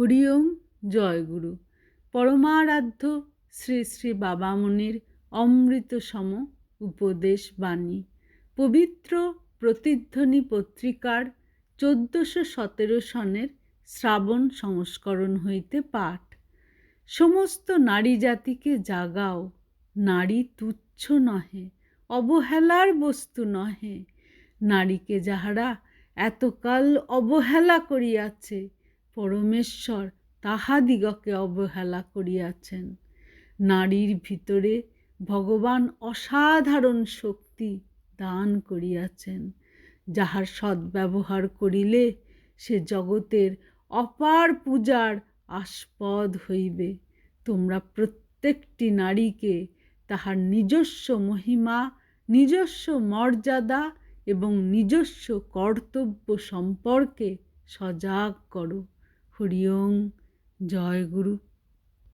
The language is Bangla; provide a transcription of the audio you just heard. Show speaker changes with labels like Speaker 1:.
Speaker 1: হরিওম জয়গুরু। পরমারাধ্য শ্রী শ্রী বাবামনির অমৃতসম উপদেশ বাণী। পবিত্র প্রতিধ্বনি পত্রিকার চোদ্দশো সতেরো সনের শ্রাবণ সংস্করণ হইতে পাঠ। সমস্ত নারী জাতিকে জাগাও, নারী তুচ্ছ নহে, অবহেলার বস্তু নহে। নারীকে যাহারা এতকাল অবহেলা করিয়াছে পরমেশ্বর তাহাদিগকে অবহেলা করিয়াছেন। নারীর ভিতরে ভগবান অসাধারণ শক্তি দান করিয়াছেন। যাহার সদ্ব্যবহার করিলে সে জগতের অপার পূজার আস্পদ হইবে। তোমরা প্রত্যেকটি নারীকে তাহার নিজস্ব মহিমা, নিজস্ব মর্যাদা এবং নিজস্ব কর্তব্য সম্পর্কে সজাগ করো। হরিওম জয় গুরু